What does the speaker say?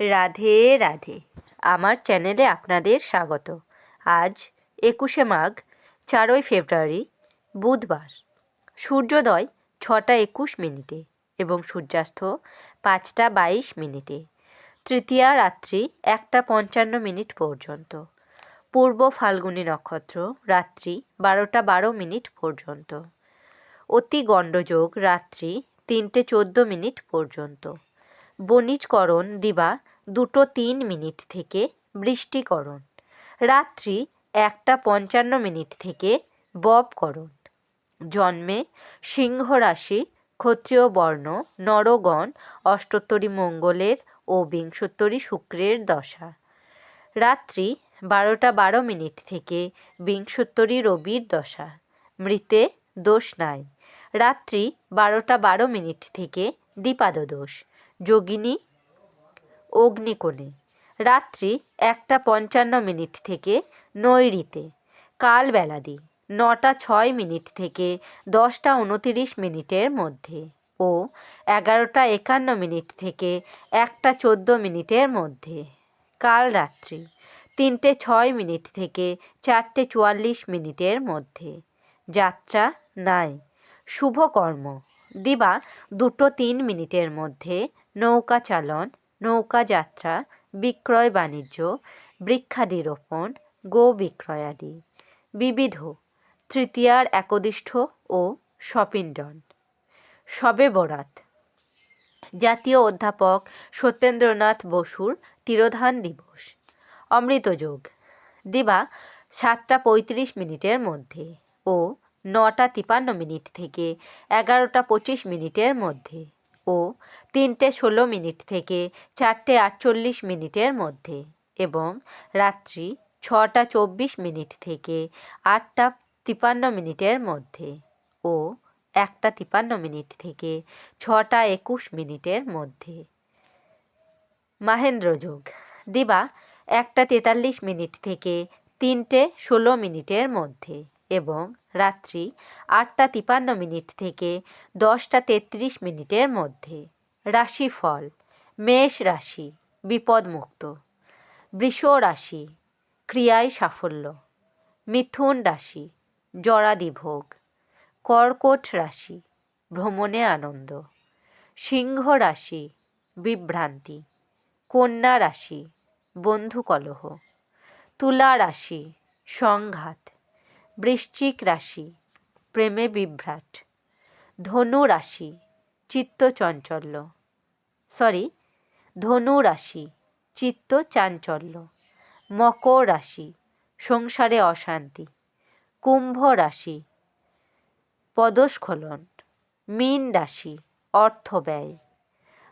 রাধে রাধে। আমার চ্যানেলে আপনাদের স্বাগত। আজ একুশে মাঘ, চারই ফেব্রুয়ারি, বুধবার। সূর্যোদয় ছটা একুশ মিনিটে এবং সূর্যাস্ত পাঁচটা বাইশ মিনিটে। তৃতীয়া রাত্রি একটা পঞ্চান্ন মিনিট পর্যন্ত। পূর্ব ফাল্গুনী নক্ষত্র রাত্রি বারোটা বারো মিনিট পর্যন্ত। অতি গণ্ডযোগ রাত্রি তিনটে চোদ্দ মিনিট পর্যন্ত। বণিজকরণ দিবা দুটো তিন মিনিট থেকে বৃষ্টিকরণ। রাত্রি একটা পঞ্চান্ন মিনিট থেকে ববকরণ। জন্মে সিংহ রাশি ক্ষত্রিয় বর্ণ, নরগণ, অষ্টোত্তরী মঙ্গলের ও বিংশোত্তরী শুক্রের দশা। রাত্রি বারোটা বারো মিনিট থেকে বিংশোত্তরী রবির দশা। মৃতে দোষ নাই। রাত্রি বারোটা বারো মিনিট থেকে দ্বিপাদ দোষ যোগিনী, অগ্নিকোণে। রাত্রি একটা পঞ্চান্ন মিনিট থেকে নৈরিতে কাল বেলাদি নটা ছয় মিনিট থেকে দশটা উনতিরিশ মিনিটের মধ্যে ও এগারোটা একান্ন মিনিট থেকে একটা চোদ্দ মিনিটের মধ্যে। কাল রাত্রি তিনটে ছয় মিনিট থেকে চারটে চুয়াল্লিশ মিনিটের মধ্যে। যাত্রা নাই, শুভকর্ম দিবা দুটো তিন মিনিটের মধ্যে নৌকা চালন, নৌকা যাত্রা, বিক্রয় বাণিজ্য বৃক্ষাদি রোপণ গো বিক্রয়াদি। বিবিধ, তৃতীয়ার একদিষ্ঠ ও সপিণ্ডন শবে বরাত। জাতীয় অধ্যাপক সত্যেন্দ্রনাথ বসুর তিরোধান দিবস। অমৃতযোগ। দিবা সাতটা পঁয়ত্রিশ মিনিটের মধ্যে ও নটা তিপান্ন মিনিট থেকে এগারোটা পঁচিশ মিনিটের মধ্যে ও তিনটে ষোলো মিনিট থেকে চারটে আটচল্লিশ মিনিটের মধ্যে এবং রাত্রি ছটা চব্বিশ মিনিট থেকে আটটা তিপান্ন মিনিটের মধ্যে ও একটা তিপান্ন মিনিট থেকে ছটা একুশ মিনিটের মধ্যে। মাহেন্দ্র যোগ। দিবা একটা তেতাল্লিশ মিনিট থেকে তিনটে ষোলো মিনিটের মধ্যে। এবং রাত্রি আটটা তিপান্ন মিনিট থেকে দশটা তেত্রিশ মিনিটের মধ্যে। রাশিফল, মেষ রাশি, বিপদমুক্ত। বৃষ রাশি, ক্রিয়ায় সাফল্য। মিথুন রাশি জরাদিভোগ কর্কট রাশি, ভ্রমণে আনন্দ। সিংহ রাশি, বিভ্রান্তি। কন্যা রাশি, বন্ধু কলহ। তুলা রাশি, সংঘাত। বৃশ্চিক রাশি, প্রেমে বিভ্রাট, ধনু রাশি, চিত্ত চঞ্চল্য সরি ধনু রাশি, চিত্ত চাঞ্চল্য, মকর রাশি, সংসারে অশান্তি, কুম্ভ রাশি, পদস্খলন, মীন রাশি, অর্থ ব্যয়।